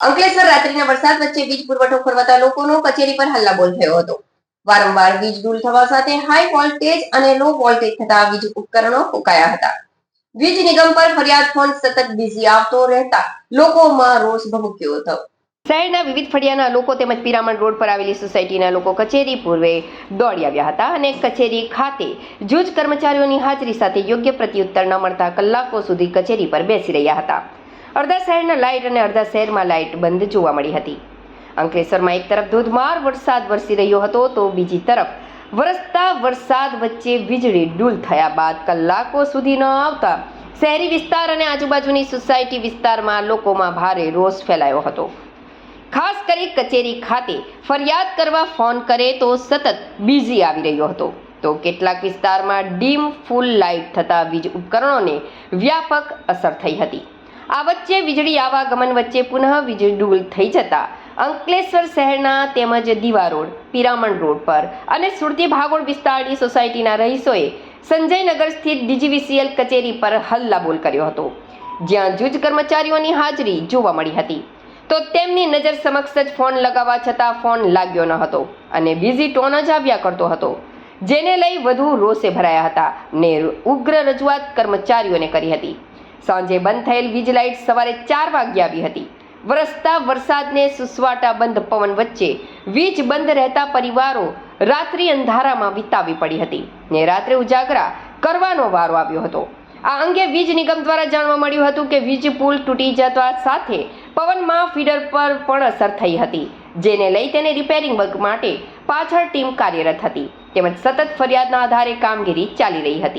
અંકલેશ્વર રાત્રિના વરસાદ વચ્ચે વીજ પુરવઠો ખોરવાતા લોકોનો કચેરી પર હલ્લાબોલ થયો હતો. વારંવાર વીજ ડૂલ થવા સાથે હાઈ વોલ્ટેજ અને લો વોલ્ટેજ થતા વીજ ઉપકરણો ફૂંકાયા હતા. વીજ નિગમ પર ફરિયાદ ફોન સતત બિઝી આવતો રહેતા લોકોમાં રોષ ભભૂક્યો હતો. શહેરના વિવિધ ફળિયાના લોકો તેમજ પિરામણ રોડ પર આવેલી સોસાયટીના લોકો કચેરી પૂર્વે દોડી આવ્યા હતા અને કચેરી ખાતે જૂજ કર્મચારીઓની હાજરી સાથે યોગ્ય પ્રત્યુત્તર ન મળતા કલાકો સુધી કચેરી પર બેસી રહ્યા હતા. અડધા શહેરના લાઇટ અને અડધા શહેરમાં લાઇટ બંધ જોવા મળી હતી. અંકલેશ્વરમાં એક તરફ ધોધમાર વરસાદ વરસી રહ્યો હતો તો બીજી તરફ વરસતા વરસાદ વચ્ચે વીજળી ડૂલ થયા બાદ કલાકો સુધી ન આવતા શહેરી વિસ્તાર અને આજુબાજુની સોસાયટી વિસ્તારમાં લોકોમાં ભારે રોષ ફેલાયો હતો. ખાસ કરી કચેરી ખાતે ફરિયાદ કરવા ફોન કરે તો સતત બિઝી આવી રહ્યો હતો. તો કેટલાક વિસ્તારમાં ડીમ ફૂલ લાઇટ થતા વીજ ઉપકરણોને વ્યાપક અસર થઈ હતી. આ વચ્ચે વીજળી આવાગમન વચ્ચે પુનઃ વીજળી ડૂલ થઈ જતા અંકલેશ્વર શહેરના તેમજ દીવા રોડ, પિરામણ રોડ પર અને સુરતી ભાગોળ વિસ્તારની સોસાયટીના રહીશોએ સંજયનગર સ્થિત ડીજીવીસીએલ કચેરી પર હલ્લાબોલ કર્યો હતો. જ્યાં જૂજ કર્મચારીઓની હાજરી જોવા મળી હતી. તો તેમની નજર સમક્ષ જ ફોન લગાવવા છતાં ફોન લાગ્યો ન હતો અને બીઝી ટોન જ આવ્યા કરતો હતો. જેને લઈ વધુ રોષે ભરાયા હતા ને ઉગ્ર રજૂઆત કર્મચારીઓને કરી હતી. સાંજે બંધ થયેલ વીજ લાઇટ સવારે ચાર વાગ્યે આવી હતી. વરસતા વરસાદને સુસવાટા બંધ પવન વચ્ચે વીજ બંધ રહેતા પરિવારો રાત્રિ અંધારામાં વિતાવી પડી હતી ને રાત્રે ઉજાગરા કરવાનો વારો આવ્યો હતો. આ અંગે વીજ નિગમ દ્વારા જાણવા મળ્યું હતું કે વીજ પુલ તૂટી જતા સાથે પવનમાં ફીડર પર પણ અસર થઈ હતી, જેને લઈ તેને રિપેરિંગ વર્ક માટે પાછળ ટીમ કાર્યરત હતી તેમજ સતત ફરિયાદના આધારે કામગીરી ચાલી રહી હતી.